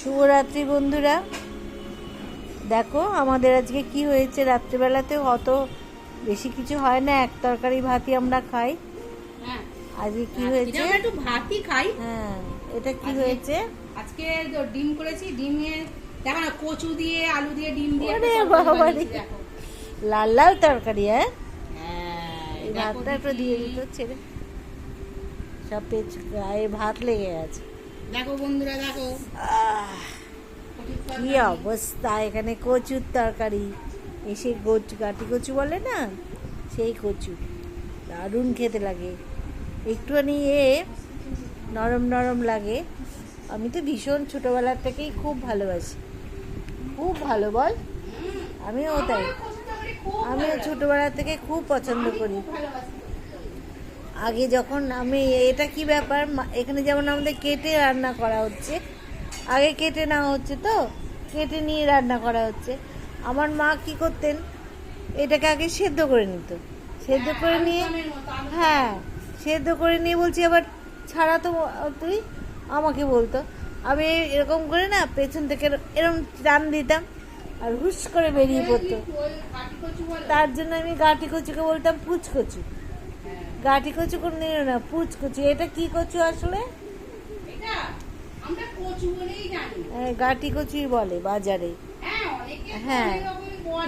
শুভরাত্রি বন্ধুরা। দেখো আমাদের আজকে কি হয়েছে? রাত্রিবেলাতে অত বেশি কিছু হয় না এক তরকারি ভাতই আমরা খাই। হ্যাঁ। আজকে কি হয়েছে? একটু ভাতই খাই। হ্যাঁ এটা কি হয়েছে? আজকে তো ডিম করেছি ডিমে দেখো না কচু দিয়ে আলু দিয়ে ডিম দিয়ে। লাল লাল তরকারি হ্যাঁ? হ্যাঁ, ভাতটা একটু দিয়ে দিত ছেড়ে সব পেচ গায়ে ভাত লেগে গেছে। দেখো বন্ধুরা দেখো। কি অবস্থা? এখানে কচুর তরকারি। এসে কচু কাটি কচু বলে না? সেই কচু। দারুণ খেতে লাগে। একটুখানি এ নরম নরম লাগে। আমি তো ভীষণ ছোটোবেলার থেকেই খুব ভালোবাসি। খুব ভালো বল। আমিও তাই। আমিও ভালো লাগে। ছোটোবেলা থেকে খুব পছন্দ করি। আগে যখন আমি এটা কি ব্যাপার? এখানে যেমন আমাদের কেটে রান্না করা হচ্ছে আগে কেটে নেওয়া হচ্ছে তো? কেটে নিয়ে রান্না করা হচ্ছে। আমার মা কি করতেন এটাকে আগে সেদ্ধ করে নিত। সেদ্ধ হ্যাঁ, করে নিয়ে। হ্যাঁ সেদ্ধ করে নিয়ে বলছি আবার ছাড়া তো তুই আমাকে বলতো। আমি এরকম করে না পেছন থেকে এরকম টান দিতাম আর হুস করে বেরিয়ে পড়তো। তার জন্য আমি গাটি কচুকে বলতাম পুচ হ্যাঁ। গাঁটি কচু করে নিল না পুচ কচু। এটা কি কচু আসলে? এটা আমরা কচু বলেই জানি। আহ, গাঁটি কচুই বলে বাজারে। হ্যাঁ অনেকে হ্যাঁ।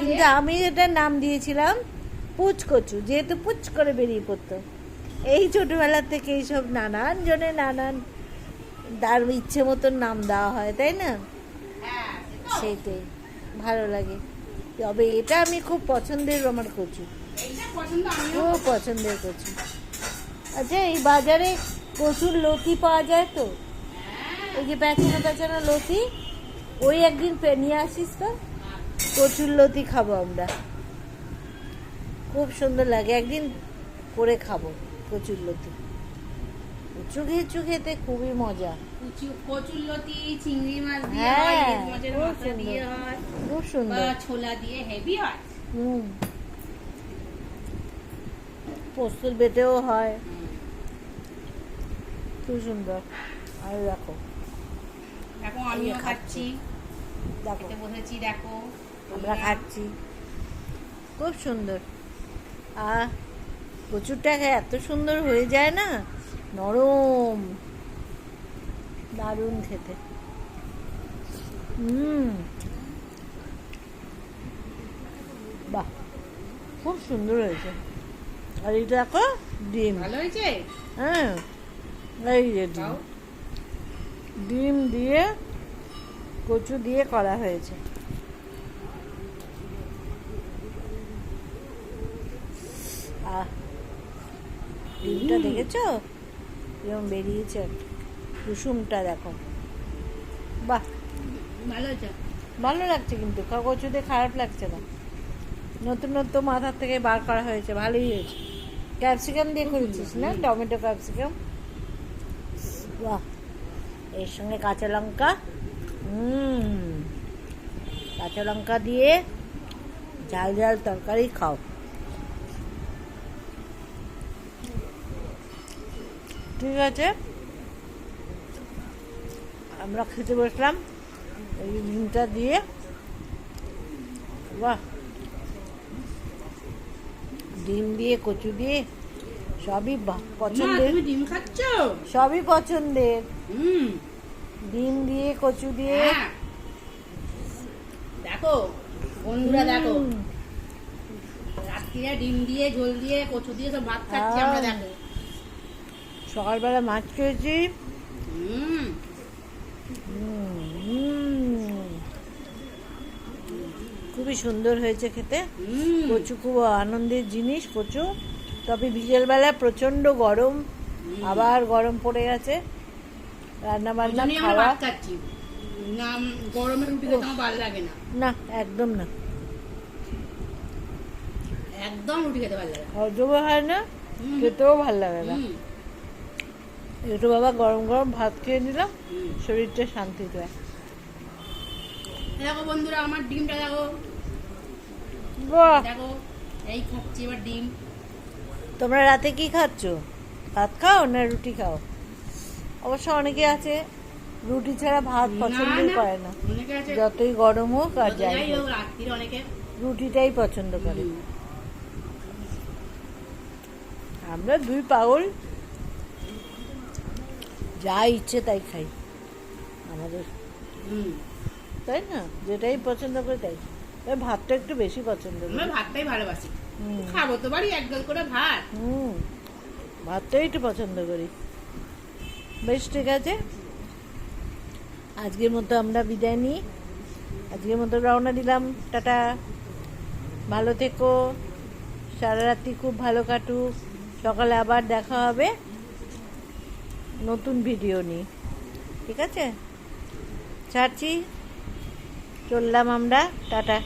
কিন্তু আমি এটার নাম দিয়েছিলাম পুচ কচু যেহেতু পুচ করে বেরিয়ে পড়তো। এই ছোটবেলা থেকে এইসব নানান জনে নানান তার ইচ্ছে মতন নাম দেওয়া হয় তাই না? হ্যাঁ সেইটাই ভালো লাগে। তবে এটা আমি খুব পছন্দের আমার কচু। খুব পছন্দের কচু। আচ্ছা এই বাজারে প্রচুর লতি পাওয়া যায় তো? এই যে লতি ওই একদিন নিয়ে আসিস তো? কচুর লতি খাব আমরা। খুব সুন্দর লাগে একদিন করে খাব কচুর লতি। কচু ঘেঁচু খেতে খুবই মজা। কচুর লতি চিংড়ি মাছ দিয়ে হ্যাঁ, হয় খুব সুন্দর। সুন্দর। ছোলা দিয়ে হেভি হয়। হুম। পোস্তর বেটেও হয়। খুব সুন্দর। আর দেখো। দেখো আমিও খাচ্ছি। দেখো। বসেছি দেখো। আমরা খাচ্ছি। খুব সুন্দর। আহ কচুরটা এত সুন্দর হয়ে যায় না? নরম। দারুণ খেতে। হুম। বাহ খুব সুন্দর হয়েছে। আর এটা দেখো ডিম। ভালো হয়েছে? হ্যাঁ এই যে ডিম। ডিম দিয়ে কচু দিয়ে করা হয়েছে। ডিমটা। দেখেছ? এরকম বেরিয়েছে। কুসুমটা দেখো। বাহ। ভালো ভালো লাগছে কিন্তু। কচু দিয়ে খারাপ লাগছে না। নতুন নতুন মাথার থেকে বার করা হয়েছে। ভালোই হয়েছে। ক্যাপসিকাম দিয়ে করেছিস না? Tomato capsicum? বাহ। এর সঙ্গে কাঁচা লঙ্কা? হুম। কাঁচা লঙ্কা দিয়ে ঝাল ঝাল তরকারি খাও। ঠিক আছে? আমরা খেতে বসলাম। এই ডিমটা দিয়ে। বাহ। ডিম দিয়ে কচু দিয়ে সবই পছন্দের। ডিম খাচ্ছ? সবই পছন্দের। ডিম দিয়ে কচু দিয়ে। হ্যাঁ। দেখো বন্ধুরা দেখো। রাত্রিরে ডিম দিয়ে ঝোল দিয়ে কচু দিয়ে সব ভাত খাচ্ছি আমরা দেখো। সকালবেলা মাছ খেয়েছি। হুম, হুম। খুবই সুন্দর হয়েছে খেতে। কচু খুব আনন্দের জিনিস কচু। তবে বিকেলবেলা প্রচণ্ড গরম আবার গরম পড়ে গেছে। রান্না বান্না খাওয়া। না গরমের রুটি ভালো লাগে না। না একদম না। একদম রুটি খেতে ভালো লাগে না। হয় না খেতেও ভালো লাগে না। একটু বাবা গরম গরম ভাত খেয়ে নিলাম শরীরটা শান্তি দেয়। দেখো বন্ধুরা আমার ডিমটা দেখো। দেখো এই খাচ্ছি এবার ডিম। তোমরা রাতে কি খাচ্ছ? ভাত খাও না রুটি খাও? অবশ্য অনেকে আছে রুটি ছাড়া ভাত পছন্দই না, করে না। যতই গরম হোক আর যাই রুটিটাই পছন্দ করে। আমরা দুই পাগল যা ইচ্ছে তাই খাই। আমাদের। তাই না? যেটাই পছন্দ করে তাই। ভাতটা একটু বেশি পছন্দ করি। ভাতটাই ভালোবাসি। খাব তো বাড়ি এক গাল করে ভাত। হুম। ভাতটাই একটু পছন্দ করি। বেশ ঠিক আছে। আজকের মতো আমরা বিদায় নিই। আজকের মতো রওনা দিলাম। টাটা। ভালো থেকো। সারা রাত্রি খুব ভালো কাটুক। সকালে আবার দেখা হবে। নতুন ভিডিও নিয়ে। ঠিক আছে? ছাড়ছি। চললাম আমরা। টাটা।